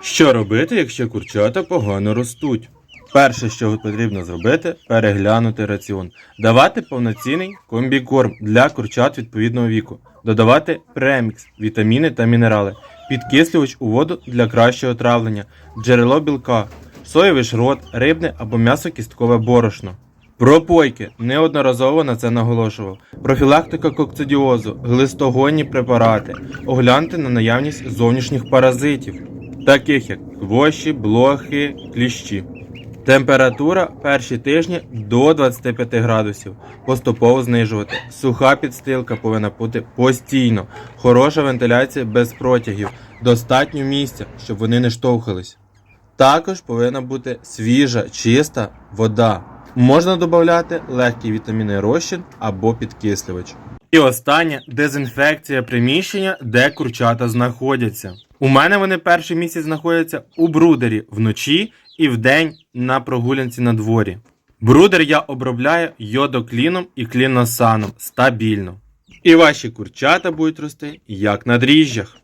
Що робити, якщо курчата погано ростуть? Перше, що потрібно зробити, переглянути раціон, давати повноцінний комбікорм для курчат відповідного віку, додавати премікс, вітаміни та мінерали, підкислювач у воду для кращого травлення, джерело білка, соєвий шрот, рибне або м'ясо-кісткове борошно. Пропойки. Неодноразово на це наголошував. Профілактика кокцидіозу, глистогонні препарати, огляньте на наявність зовнішніх паразитів, таких як хвощі, блохи, кліщі. Температура перші тижні до 25 градусів. Поступово знижувати. Суха підстилка повинна бути постійно. Хороша вентиляція без протягів. Достатньо місця, щоб вони не штовхались. Також повинна бути свіжа, чиста вода. Можна додати легкий вітамінний розчин або підкислювач. І останнє дезінфекція приміщення, де курчата знаходяться. У мене вони перший місяць знаходяться у брудері вночі і вдень на прогулянці на дворі. Брудер я обробляю йодокліном і кліносаном стабільно. І ваші курчата будуть рости як на дріжджах.